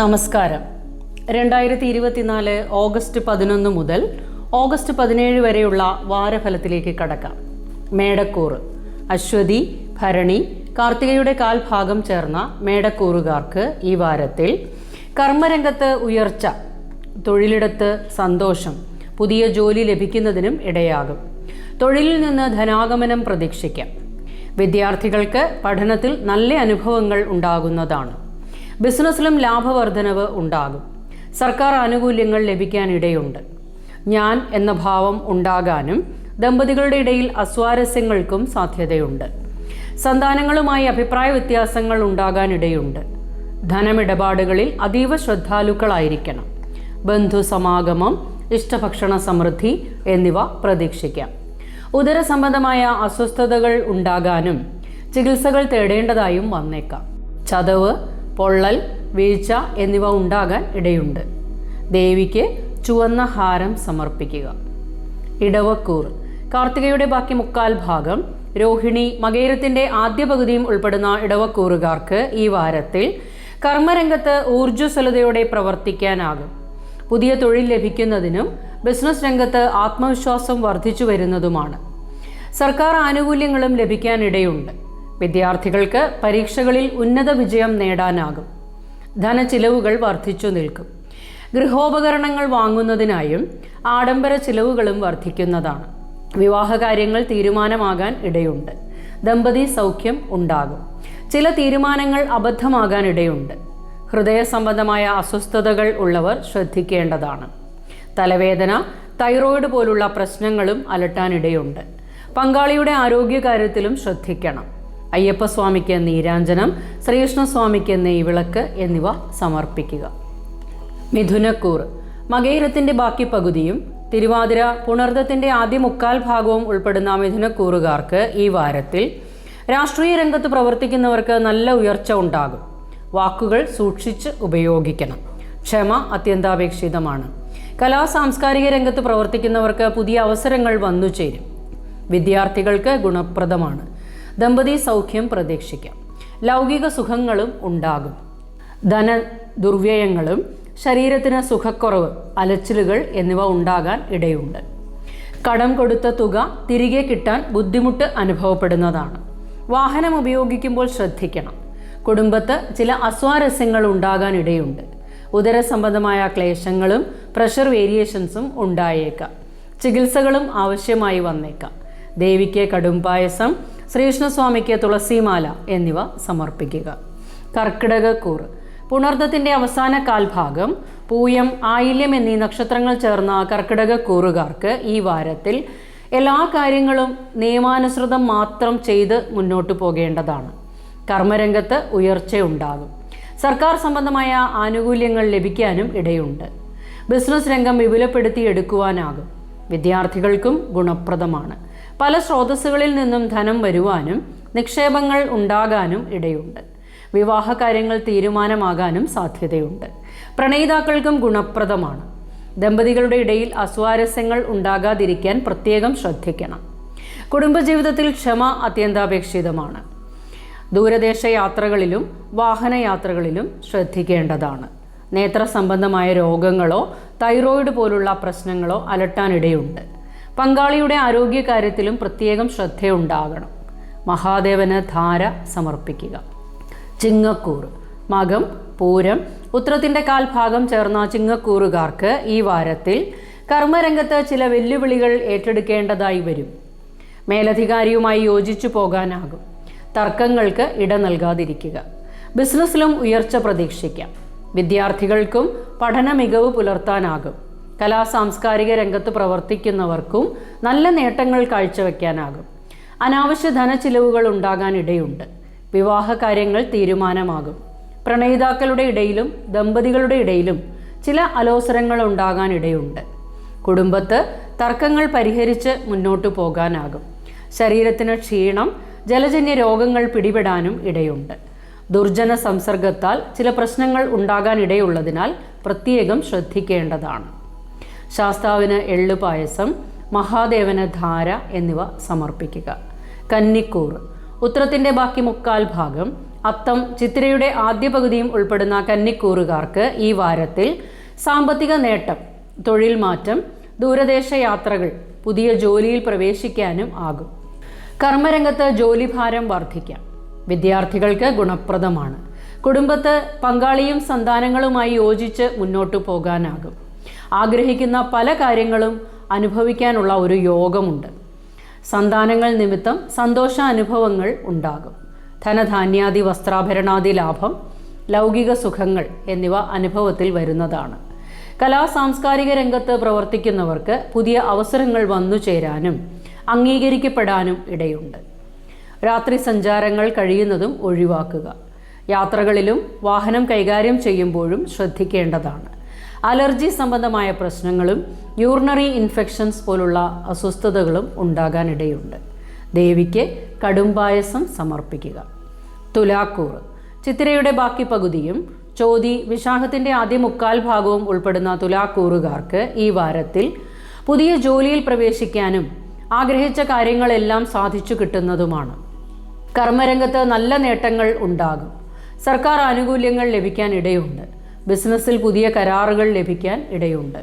നമസ്കാരം. രണ്ടായിരത്തി ഇരുപത്തിനാല് ഓഗസ്റ്റ് പതിനൊന്ന് മുതൽ ഓഗസ്റ്റ് പതിനേഴ് വരെയുള്ള വാരഫലത്തിലേക്ക് കടക്കാം. മേടക്കൂറ്. അശ്വതി ഭരണി കാർത്തികയുടെ കാൽഭാഗം ചേർന്ന മേടക്കൂറുകാർക്ക് ഈ വാരത്തിൽ കർമ്മരംഗത്ത് ഉയർച്ച തൊഴിലിടത്ത് സന്തോഷം പുതിയ ജോലി ലഭിക്കുന്നതിനും ഇടയാകും. തൊഴിലിൽ നിന്ന് ധനാഗമനം പ്രതീക്ഷിക്കാം. വിദ്യാർത്ഥികൾക്ക് പഠനത്തിൽ നല്ല അനുഭവങ്ങൾ ഉണ്ടാകുന്നതാണ്. ബിസിനസ്സിലും ലാഭവർധനവ് ഉണ്ടാകും. സർക്കാർ ആനുകൂല്യങ്ങൾ ലഭിക്കാനിടയുണ്ട്. ഞാൻ എന്ന ഭാവം ഉണ്ടാകാനും ദമ്പതികളുടെ ഇടയിൽ അസ്വാരസ്യങ്ങൾക്കും സാധ്യതയുണ്ട്. സന്താനങ്ങളുമായി അഭിപ്രായ വ്യത്യാസങ്ങൾ ഉണ്ടാകാനിടയുണ്ട്. ധനമിടപാടുകളിൽ അതീവ ശ്രദ്ധാലുക്കളായിരിക്കണം. ബന്ധു സമാഗമം ഇഷ്ടഭക്ഷണ സമൃദ്ധി എന്നിവ പ്രതീക്ഷിക്കാം. ഉദര സംബന്ധമായ അസ്വസ്ഥതകൾ ഉണ്ടാകാനും ചികിത്സകൾ തേടേണ്ടതായും വന്നേക്കാം. ചതവ് പൊള്ളൽ വീഴ്ച എന്നിവ ഉണ്ടാകാൻ ഇടയുണ്ട്. ദേവിക്ക് ചുവന്ന ഹാരം സമർപ്പിക്കുക. ഇടവക്കൂർ. കാർത്തികയുടെ ബാക്കി മുക്കാൽ ഭാഗം. രോഹിണി മകേരത്തിന്റെ ആദ്യ പകുതിയും ഉൾപ്പെടുന്ന ഇടവക്കൂറുകാർക്ക് ഈ വാരത്തിൽ കർമ്മരംഗത്ത് ഊർജസ്വലതയോടെ പ്രവർത്തിക്കാനാകും. പുതിയ തൊഴിൽ ലഭിക്കുന്നതിനും ബിസിനസ് രംഗത്ത് ആത്മവിശ്വാസം വർദ്ധിച്ചു വരുന്നതുമാണ് സർക്കാർ ആനുകൂല്യങ്ങളും ലഭിക്കാനിടയുണ്ട് വിദ്യാർത്ഥികൾക്ക് പരീക്ഷകളിൽ ഉന്നത വിജയം നേടാനാകും. ധനച്ചിലവുകൾ വർദ്ധിച്ചു നിൽക്കും. ഗൃഹോപകരണങ്ങൾ വാങ്ങുന്നതിനായും ആഡംബര ചിലവുകളും വർദ്ധിക്കുന്നതാണ്. വിവാഹകാര്യങ്ങൾ തീരുമാനമാകാൻ ഇടയുണ്ട്. ദമ്പതി സൗഖ്യം ഉണ്ടാകും. ചില തീരുമാനങ്ങൾ അബദ്ധമാകാൻ ഇടയുണ്ട്. ഹൃദയ സംബന്ധമായ അസ്വസ്ഥതകൾ ഉള്ളവർ ശ്രദ്ധിക്കേണ്ടതാണ്. തലവേദന തൈറോയിഡ് പോലുള്ള പ്രശ്നങ്ങളും അലട്ടാനിടയുണ്ട്. പങ്കാളിയുടെ ആരോഗ്യകാര്യത്തിലും ശ്രദ്ധിക്കണം. അയ്യപ്പസ്വാമിക്ക് നീരാഞ്ജനം ശ്രീകൃഷ്ണസ്വാമിക്ക് നെയ്വിളക്ക് എന്നിവ സമർപ്പിക്കുക. മിഥുനക്കൂർ. മകയിരത്തിന്റെ ബാക്കി പകുതിയും തിരുവാതിര പുണർദത്തിന്റെ ആദ്യ മുക്കാൽ ഭാഗവും ഉൾപ്പെടുന്ന മിഥുനക്കൂറുകാർക്ക് ഈ വാരത്തിൽ രാഷ്ട്രീയ രംഗത്ത് പ്രവർത്തിക്കുന്നവർക്ക് നല്ല ഉയർച്ച ഉണ്ടാകും. വാക്കുകൾ സൂക്ഷിച്ച് ഉപയോഗിക്കണം. ക്ഷമ അത്യന്താപേക്ഷിതമാണ്. കലാ സാംസ്കാരിക രംഗത്ത് പ്രവർത്തിക്കുന്നവർക്ക് പുതിയ അവസരങ്ങൾ വന്നു ചേരും വിദ്യാർത്ഥികൾക്ക് ഗുണപ്രദമാണ്. ദമ്പതി സൗഖ്യം പ്രതീക്ഷിക്കാം. ലൗകിക സുഖങ്ങളും ഉണ്ടാകും. ധന ദുർവ്യയങ്ങളും ശരീരത്തിന് സുഖക്കുറവ് അലച്ചിലുകൾ എന്നിവ ഉണ്ടാകാൻ ഇടയുണ്ട്. കടം കൊടുത്ത തുക തിരികെ കിട്ടാൻ ബുദ്ധിമുട്ട് അനുഭവപ്പെടുന്നതാണ്. വാഹനം ഉപയോഗിക്കുമ്പോൾ ശ്രദ്ധിക്കണം. കുടുംബത്ത് ചില അസ്വാരസ്യങ്ങൾ ഉണ്ടാകാൻ ഇടയുണ്ട്. ഉദര സംബന്ധമായ ക്ലേശങ്ങളും പ്രഷർ വേരിയേഷൻസും ഉണ്ടായേക്കാം. ചികിത്സകളും ആവശ്യമായി വന്നേക്കാം. ദേവിക്ക് കടും പായസം ശ്രീകൃഷ്ണസ്വാമിക്ക് തുളസിമാല എന്നിവ സമർപ്പിക്കുക. കർക്കിടകക്കൂർ പുണർദത്തിന്റെ അവസാന കാൽഭാഗം പൂയം ആയില്യം എന്നീ നക്ഷത്രങ്ങൾ ചേർന്ന കർക്കിടകക്കൂറുകാർക്ക് ഈ വാരത്തിൽ എല്ലാ കാര്യങ്ങളും നിയമാനുസൃതം മാത്രം ചെയ്ത് മുന്നോട്ട് പോകേണ്ടതാണ്. കർമ്മരംഗത്ത് ഉയർച്ചയുണ്ടാകും. സർക്കാർ സംബന്ധമായ ആനുകൂല്യങ്ങൾ ലഭിക്കാനും ഇടയുണ്ട്. ബിസിനസ് രംഗം വിപുലപ്പെടുത്തി എടുക്കുവാനാകും വിദ്യാർത്ഥികൾക്കും ഗുണപ്രദമാണ്. പല സ്രോതസ്സുകളിൽ നിന്നും ധനം വരുവാനും നിക്ഷേപങ്ങൾ ഉണ്ടാകാനും ഇടയുണ്ട്. വിവാഹ കാര്യങ്ങൾ തീരുമാനമാകാനും സാധ്യതയുണ്ട്. പ്രണയിതാക്കൾക്കും ഗുണപ്രദമാണ്. ദമ്പതികളുടെ ഇടയിൽ അസ്വാരസ്യങ്ങൾ ഉണ്ടാകാതിരിക്കാൻ പ്രത്യേകം ശ്രദ്ധിക്കണം. കുടുംബജീവിതത്തിൽ ക്ഷമ അത്യന്താപേക്ഷിതമാണ്. ദൂരദേശ യാത്രകളിലും വാഹനയാത്രകളിലും ശ്രദ്ധിക്കേണ്ടതാണ്. നേത്ര സംബന്ധമായ രോഗങ്ങളോ തൈറോയിഡ് പോലുള്ള പ്രശ്നങ്ങളോ അലട്ടാനിടയുണ്ട്. പങ്കാളിയുടെ ആരോഗ്യകാര്യത്തിലും പ്രത്യേകം ശ്രദ്ധയുണ്ടാകണം. മഹാദേവന് ധാര സമർപ്പിക്കുക. ചിങ്ങക്കൂർ മകം പൂരം ഉത്രത്തിന്റെ കാൽഭാഗം ചേർന്ന ചിങ്ങക്കൂറുകാർക്ക് ഈ വാരത്തിൽ കർമ്മരംഗത്ത് ചില വെല്ലുവിളികൾ ഏറ്റെടുക്കേണ്ടതായി വരും. മേലധികാരിയുമായി യോജിച്ചു പോകാനാകും. തർക്കങ്ങൾക്ക് ഇട നൽകാതിരിക്കുക. ബിസിനസ്സിലും ഉയർച്ച പ്രതീക്ഷിക്കാം. വിദ്യാർത്ഥികൾക്കും പഠന മികവ് പുലർത്താനാകും. കലാ സാംസ്കാരിക രംഗത്ത് പ്രവർത്തിക്കുന്നവർക്കും നല്ല നേട്ടങ്ങൾ കാഴ്ചവെക്കാനാകും. അനാവശ്യ ധനച്ചിലവുകൾ ചിലവുകൾ ഇടയുണ്ട് വിവാഹ കാര്യങ്ങൾ തീരുമാനമാകും. പ്രണയിതാക്കളുടെ ഇടയിലും ദമ്പതികളുടെ ഇടയിലും ചില അലോസരങ്ങൾ ഉണ്ടാകാനിടയുണ്ട്. കുടുംബത്ത് തർക്കങ്ങൾ പരിഹരിച്ച് മുന്നോട്ടു പോകാനാകും. ശരീരത്തിന് ക്ഷീണം ജലജന്യ രോഗങ്ങൾ പിടിപെടാനും ഇടയുണ്ട്. ദുർജന സംസർഗത്താൽ ചില പ്രശ്നങ്ങൾ ഉണ്ടാകാനിടയുള്ളതിനാൽ പ്രത്യേകം ശ്രദ്ധിക്കേണ്ടതാണ്. ശാസ്താവിന് എള്ളു പായസം മഹാദേവന് ധാര എന്നിവ സമർപ്പിക്കുക. കന്നിക്കൂർ. ഉത്രത്തിന്റെ ബാക്കി മുക്കാൽ ഭാഗം. അത്തം ചിത്രയുടെ ആദ്യ പകുതിയും ഉൾപ്പെടുന്ന കന്നിക്കൂറുകാർക്ക് ഈ വാരത്തിൽ സാമ്പത്തിക നേട്ടം തൊഴിൽ മാറ്റം ദൂരദേശ യാത്രകൾ പുതിയ ജോലിയിൽ പ്രവേശിക്കാനും ആകും. കർമ്മരംഗത്ത് ജോലിഭാരം വർദ്ധിക്കാം. വിദ്യാർത്ഥികൾക്ക് ഗുണപ്രദമാണ്. കുടുംബത്ത് പങ്കാളിയും സന്താനങ്ങളുമായി യോജിച്ച് മുന്നോട്ടു പോകാനാകും. ആഗ്രഹിക്കുന്ന പല കാര്യങ്ങളും അനുഭവിക്കാനുള്ള ഒരു യോഗമുണ്ട്. സന്താനങ്ങൾ നിമിത്തം സന്തോഷ അനുഭവങ്ങൾ ഉണ്ടാകും. ധനധാന്യാദി വസ്ത്രാഭരണാദി ലാഭം ലൗകിക സുഖങ്ങൾ എന്നിവ അനുഭവത്തിൽ വരുന്നതാണ്. കലാ സാംസ്കാരിക രംഗത്ത് പ്രവർത്തിക്കുന്നവർക്ക് പുതിയ അവസരങ്ങൾ വന്നു ചേരാനും അംഗീകരിക്കപ്പെടാനും ഇടയുണ്ട്. രാത്രി സഞ്ചാരങ്ങൾ കഴിയുന്നതും ഒഴിവാക്കുക. യാത്രകളിലും വാഹനം കൈകാര്യം ചെയ്യുമ്പോഴും ശ്രദ്ധിക്കേണ്ടതാണ്. അലർജി സംബന്ധമായ പ്രശ്നങ്ങളും യൂറിനറി ഇൻഫെക്ഷൻസ് പോലുള്ള അസ്വസ്ഥതകളും ഉണ്ടാകാനിടയുണ്ട്. ദേവിക്ക് കടുംപായസം സമർപ്പിക്കുക. തുലാക്കൂർ. ചിത്രയുടെ ബാക്കി പകുതിയും ചോതി വിശാഖത്തിന്റെ ആദ്യ മുക്കാൽ ഭാഗവും ഉൾപ്പെടുന്ന തുലാക്കൂറുകാർക്ക് ഈ വാരത്തിൽ പുതിയ ജോലിയിൽ പ്രവേശിക്കാനും ആഗ്രഹിച്ച കാര്യങ്ങളെല്ലാം സാധിച്ചു കിട്ടുന്നതുമാണ്. കർമ്മരംഗത്ത് നല്ല നേട്ടങ്ങൾ ഉണ്ടാകും. സർക്കാർ ആനുകൂല്യങ്ങൾ ലഭിക്കാൻ ഇടയുണ്ട്. ബിസിനസ്സിൽ പുതിയ കരാറുകൾ ലഭിക്കാൻ ഇടയുണ്ട്.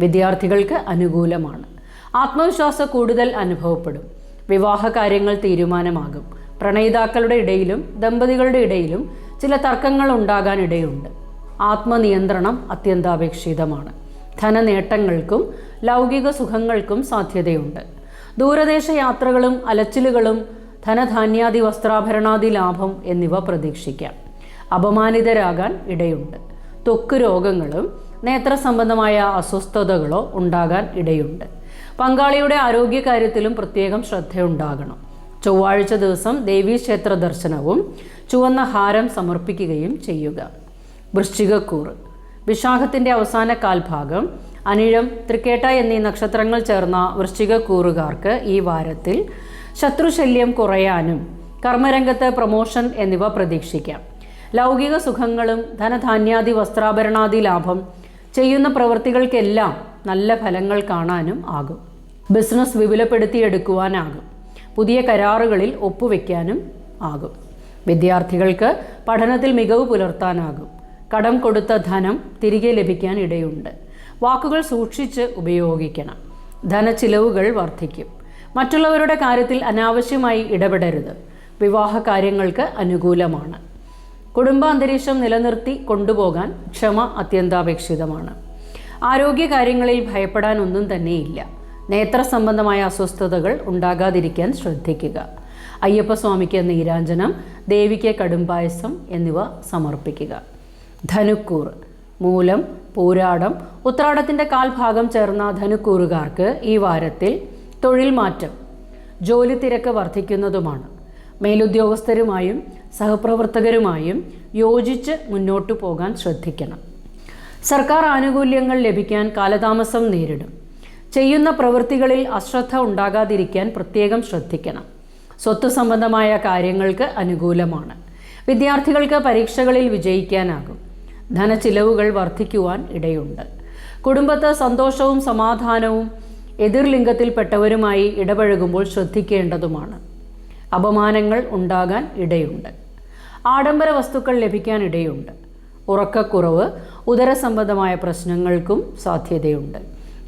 വിദ്യാർത്ഥികൾക്ക് അനുകൂലമാണ്. ആത്മവിശ്വാസം കൂടുതൽ അനുഭവപ്പെടും. വിവാഹ കാര്യങ്ങൾ തീരുമാനമാകും. പ്രണയിതാക്കളുടെ ഇടയിലും ദമ്പതികളുടെ ഇടയിലും ചില തർക്കങ്ങൾ ഉണ്ടാകാൻ ഇടയുണ്ട്. ആത്മനിയന്ത്രണം അത്യന്താപേക്ഷിതമാണ്. ധനനേട്ടങ്ങൾക്കും ലൗകിക സുഖങ്ങൾക്കും സാധ്യതയുണ്ട്. ദൂരദേശ യാത്രകളും അലച്ചിലുകളും ധനധാന്യാദി വസ്ത്രാഭരണാദി ലാഭം എന്നിവ പ്രതീക്ഷിക്കാം. അപമാനിതരാകാൻ ഇടയുണ്ട്. ത്വക്ക് രോഗങ്ങളും നേത്ര സംബന്ധമായ അസ്വസ്ഥതകളോ ഉണ്ടാകാൻ ഇടയുണ്ട്. പങ്കാളിയുടെ ആരോഗ്യകാര്യത്തിലും പ്രത്യേകം ശ്രദ്ധയുണ്ടാകണം. ചൊവ്വാഴ്ച ദിവസം ദേവീക്ഷേത്ര ദർശനവും ചുവന്ന ഹാരം സമർപ്പിക്കുകയും ചെയ്യുക. വൃശ്ചികക്കൂറ്. വിശാഖത്തിന്റെ അവസാന കാൽഭാഗം അനിഴം തൃക്കേട്ട എന്നീ നക്ഷത്രങ്ങൾ ചേർന്ന വൃശ്ചികക്കൂറുകാർക്ക് ഈ വാരത്തിൽ ശത്രുശല്യം കുറയാനും കർമ്മരംഗത്ത് പ്രമോഷൻ എന്നിവ പ്രതീക്ഷിക്കാം. ലൗകിക സുഖങ്ങളും ധനധാന്യാദി വസ്ത്രാഭരണാദി ലാഭം ചെയ്യുന്ന പ്രവൃത്തികൾക്കെല്ലാം നല്ല ഫലങ്ങൾ കാണാനും ആകും. ബിസിനസ് വിപുലപ്പെടുത്തിയെടുക്കുവാനാകും. പുതിയ കരാറുകളിൽ ഒപ്പുവെക്കാനും ആകും. വിദ്യാർത്ഥികൾക്ക് പഠനത്തിൽ മികവ് പുലർത്താനാകും. കടം കൊടുത്ത ധനം തിരികെ ലഭിക്കാൻ ഇടയുണ്ട്. വാക്കുകൾ സൂക്ഷിച്ച് ഉപയോഗിക്കണം. ധനച്ചിലവുകൾ വർദ്ധിക്കും. മറ്റുള്ളവരുടെ കാര്യത്തിൽ അനാവശ്യമായി ഇടപെടരുത്. വിവാഹ കാര്യങ്ങൾക്ക് അനുകൂലമാണ്. കുടുംബാന്തരീക്ഷം നിലനിർത്തി കൊണ്ടുപോകാൻ ക്ഷമ അത്യന്താപേക്ഷിതമാണ്. ആരോഗ്യകാര്യങ്ങളിൽ ഭയപ്പെടാൻ ഒന്നും തന്നെയില്ല. നേത്ര സംബന്ധമായ അസ്വസ്ഥതകൾ ഉണ്ടാകാതിരിക്കാൻ ശ്രദ്ധിക്കുക. അയ്യപ്പസ്വാമിക്ക് നീരാഞ്ജനം ദേവിക്ക് കടുംപായസം എന്നിവ സമർപ്പിക്കുക. ധനുക്കൂർ മൂലം പൂരാടം ഉത്രാടത്തിന്റെ കാൽഭാഗം ചേർന്ന ധനുക്കൂറുകാർക്ക് ഈ വാരത്തിൽ തൊഴിൽ മാറ്റം ജോലി തിരക്ക് വർദ്ധിക്കുന്നതുമാണ്. മേലുദ്യോഗസ്ഥരുമായും സഹപ്രവർത്തകരുമായും യോജിച്ച് മുന്നോട്ടു പോകാൻ ശ്രദ്ധിക്കണം. സർക്കാർ ആനുകൂല്യങ്ങൾ ലഭിക്കാൻ കാലതാമസം നേരിടും. ചെയ്യുന്ന പ്രവൃത്തികളിൽ അശ്രദ്ധ ഉണ്ടാകാതിരിക്കാൻ പ്രത്യേകം ശ്രദ്ധിക്കണം. സ്വത്ത് സംബന്ധമായ കാര്യങ്ങൾക്ക് അനുകൂലമാണ്. വിദ്യാർത്ഥികൾക്ക് പരീക്ഷകളിൽ വിജയിക്കാനാകും. ധനച്ചിലവുകൾ വർദ്ധിക്കുവാൻ ഇടയുണ്ട്. കുടുംബത്ത് സന്തോഷവും സമാധാനവും എതിർലിംഗത്തിൽപ്പെട്ടവരുമായി ഇടപഴകുമ്പോൾ ശ്രദ്ധിക്കേണ്ടതുമാണ്. അപമാനങ്ങൾ ഉണ്ടാകാൻ ഇടയുണ്ട്. ആഡംബര വസ്തുക്കൾ ലഭിക്കാൻ ഇടയുണ്ട്. ഉറക്കക്കുറവ് ഉദരസംബന്ധമായ പ്രശ്നങ്ങൾക്കും സാധ്യതയുണ്ട്.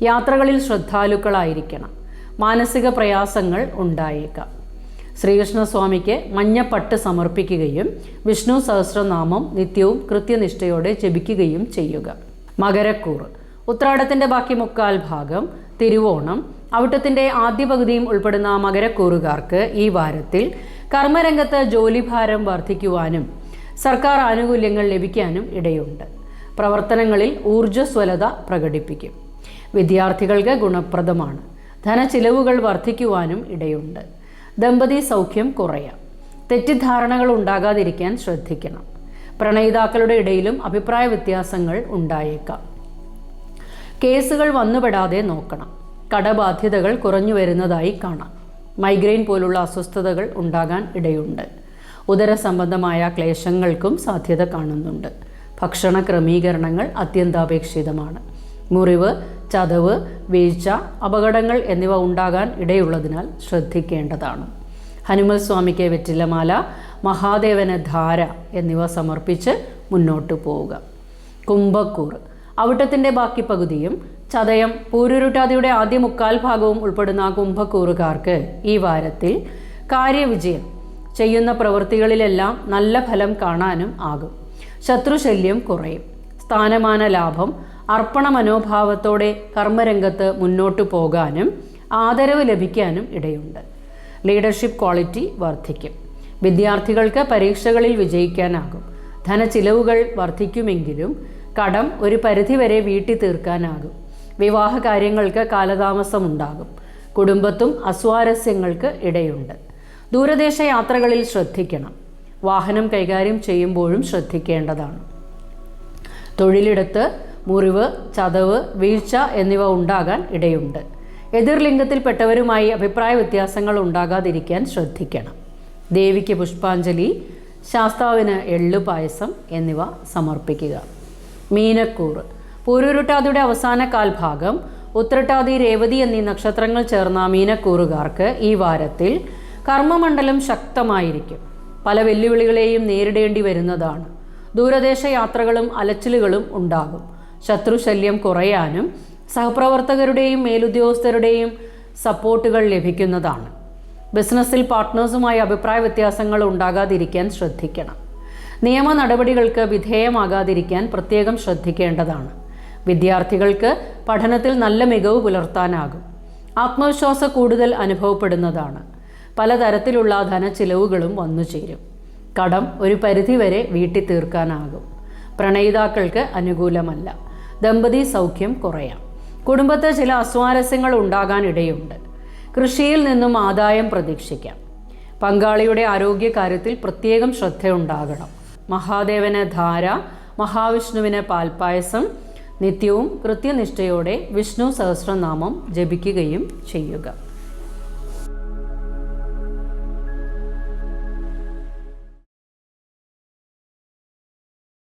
യാത്രകളിൽ ശ്രദ്ധാലുക്കളായിരിക്കണം. മാനസിക പ്രയാസങ്ങൾ ഉണ്ടായേക്കാം. ശ്രീകൃഷ്ണസ്വാമിക്ക് മഞ്ഞപ്പട്ട് സമർപ്പിക്കുകയും വിഷ്ണു സഹസ്രനാമം നിത്യവും കൃത്യനിഷ്ഠയോടെ ജപിക്കുകയും ചെയ്യുക. മകരക്കൂറ്. ഉത്രാടത്തിന്റെ ബാക്കി മുക്കാൽ ഭാഗം തിരുവോണം. അവിട്ടത്തിന്റെ ആദ്യ പകുതിയും ഉൾപ്പെടുന്ന മകരക്കൂറുകാർക്ക് ഈ വാരത്തിൽ കർമ്മരംഗത്ത് ജോലിഭാരം വർദ്ധിക്കുവാനും സർക്കാർ ആനുകൂല്യങ്ങൾ ലഭിക്കാനും ഇടയുണ്ട്. പ്രവർത്തനങ്ങളിൽ ഊർജസ്വലത പ്രകടിപ്പിക്കും. വിദ്യാർത്ഥികൾക്ക് ഗുണപ്രദമാണ്. ധനച്ചിലവുകൾ വർദ്ധിക്കുവാനും ഇടയുണ്ട്. ദമ്പതി സൗഖ്യം കുറയാം. തെറ്റിദ്ധാരണകൾ ഉണ്ടാകാതിരിക്കാൻ ശ്രദ്ധിക്കണം. പ്രണയിതാക്കളുടെ ഇടയിലും അഭിപ്രായ വ്യത്യാസങ്ങൾ ഉണ്ടായേക്കാം. കേസുകൾ വന്നുപെടാതെ നോക്കണം. കടബാധ്യതകൾ കുറഞ്ഞു വരുന്നതായി കാണാം. മൈഗ്രെയിൻ പോലുള്ള അസ്വസ്ഥതകൾ ഉണ്ടാകാൻ ഇടയുണ്ട്. ഉദര സംബന്ധമായ ക്ലേശങ്ങൾക്കും സാധ്യത കാണുന്നുണ്ട്. ഭക്ഷണ ക്രമീകരണങ്ങൾ അത്യന്താപേക്ഷിതമാണ്. മുറിവ് ചതവ് വീഴ്ച അപകടങ്ങൾ എന്നിവ ഉണ്ടാകാൻ ഇടയുള്ളതിനാൽ ശ്രദ്ധിക്കേണ്ടതാണ്. ഹനുമൽ സ്വാമിക്ക് വെറ്റിലമാല മഹാദേവന് ധാര എന്നിവ സമർപ്പിച്ച് മുന്നോട്ട് പോവുക. കുംഭക്കൂർ അവിട്ടത്തിന്റെ ബാക്കി പകുതിയും ചതയം പൂരുരുട്ടാതിയുടെ ആദ്യ മുക്കാൽ ഭാഗവും ഉൾപ്പെടുന്ന കുംഭക്കൂറുകാർക്ക് ഈ വാരത്തിൽ കാര്യവിജയം. ചെയ്യുന്ന പ്രവൃത്തികളിലെല്ലാം നല്ല ഫലം കാണാനും ആകും. ശത്രുശല്യം കുറയും. സ്ഥാനമാന ലാഭം അർപ്പണ മനോഭാവത്തോടെ കർമ്മരംഗത്ത് മുന്നോട്ടു പോകാനും ആദരവ് ലഭിക്കാനും ഇടയുണ്ട്. ലീഡർഷിപ്പ് ക്വാളിറ്റി വർദ്ധിക്കും. വിദ്യാർത്ഥികൾക്ക് പരീക്ഷകളിൽ വിജയിക്കാനാകും. ധനച്ചിലവുകൾ വർദ്ധിക്കുമെങ്കിലും കടം ഒരു പരിധിവരെ വീട്ടി തീർക്കാനാകും. വിവാഹ കാര്യങ്ങൾക്ക് കാലതാമസമുണ്ടാകും. കുടുംബത്തും അസ്വാരസ്യങ്ങൾക്ക് ഇടയുണ്ട്. ദൂരദേശ യാത്രകളിൽ ശ്രദ്ധിക്കണം. വാഹനം കൈകാര്യം ചെയ്യുമ്പോഴും ശ്രദ്ധിക്കേണ്ടതാണ്. തൊഴിലിടത്ത് മുറിവ് ചതവ് വീഴ്ച എന്നിവ ഉണ്ടാകാൻ ഇടയുണ്ട്. എതിർലിംഗത്തിൽപ്പെട്ടവരുമായി അഭിപ്രായ വ്യത്യാസങ്ങൾ ഉണ്ടാകാതിരിക്കാൻ ശ്രദ്ധിക്കണം. ദേവിക്ക് പുഷ്പാഞ്ജലി ശാസ്താവിന് എള്ളു പായസം എന്നിവ സമർപ്പിക്കുക. മീനക്കൂറ് പൂരുരുട്ടാതിയുടെ അവസാന കാൽഭാഗം ഉത്രട്ടാതി രേവതി എന്നീ നക്ഷത്രങ്ങൾ ചേർന്ന മീനക്കൂറുകാർക്ക് ഈ വാരത്തിൽ കർമ്മമണ്ഡലം ശക്തമായിരിക്കും. പല വെല്ലുവിളികളെയും നേരിടേണ്ടി വരുന്നതാണ്. ദൂരദേശ യാത്രകളും അലച്ചിലുകളും ഉണ്ടാകും. ശത്രുശല്യം കുറയാനും സഹപ്രവർത്തകരുടെയും മേലുദ്യോഗസ്ഥരുടെയും സപ്പോർട്ടുകൾ ലഭിക്കുന്നതാണ്. ബിസിനസ്സിൽ പാർട്ട്നേഴ്സുമായി അഭിപ്രായ വ്യത്യാസങ്ങൾ ഉണ്ടാകാതിരിക്കാൻ ശ്രദ്ധിക്കണം. നിയമ നടപടികൾക്ക് വിധേയമാകാതിരിക്കാൻ പ്രത്യേകം ശ്രദ്ധിക്കേണ്ടതാണ്. വിദ്യാർത്ഥികൾക്ക് പഠനത്തിൽ നല്ല മികവ് പുലർത്താനാകും. ആത്മവിശ്വാസ കൂടുതൽ അനുഭവപ്പെടുന്നതാണ്. പലതരത്തിലുള്ള ധനച്ചിലവുകളും വന്നു ചേരും കടം ഒരു പരിധിവരെ വീട്ടി തീർക്കാനാകും പ്രണയിതാക്കൾക്ക് അനുകൂലമല്ല. ദമ്പതി സൗഖ്യം കുറയാം. കുടുംബത്തെ ചില അസ്വാരസ്യങ്ങൾ ഉണ്ടാകാൻ ഇടയുണ്ട് കൃഷിയിൽ നിന്നും ആദായം പ്രതീക്ഷിക്കാം. പങ്കാളിയുടെ ആരോഗ്യകാര്യത്തിൽ പ്രത്യേകം ശ്രദ്ധയുണ്ടാകണം. മഹാദേവന് ധാര മഹാവിഷ്ണുവിന് പാൽപ്പായസം നിത്യവും കൃത്യനിഷ്ഠയോടെ വിഷ്ണു സഹസ്രനാമം ജപിക്കുകയും ചെയ്യുക.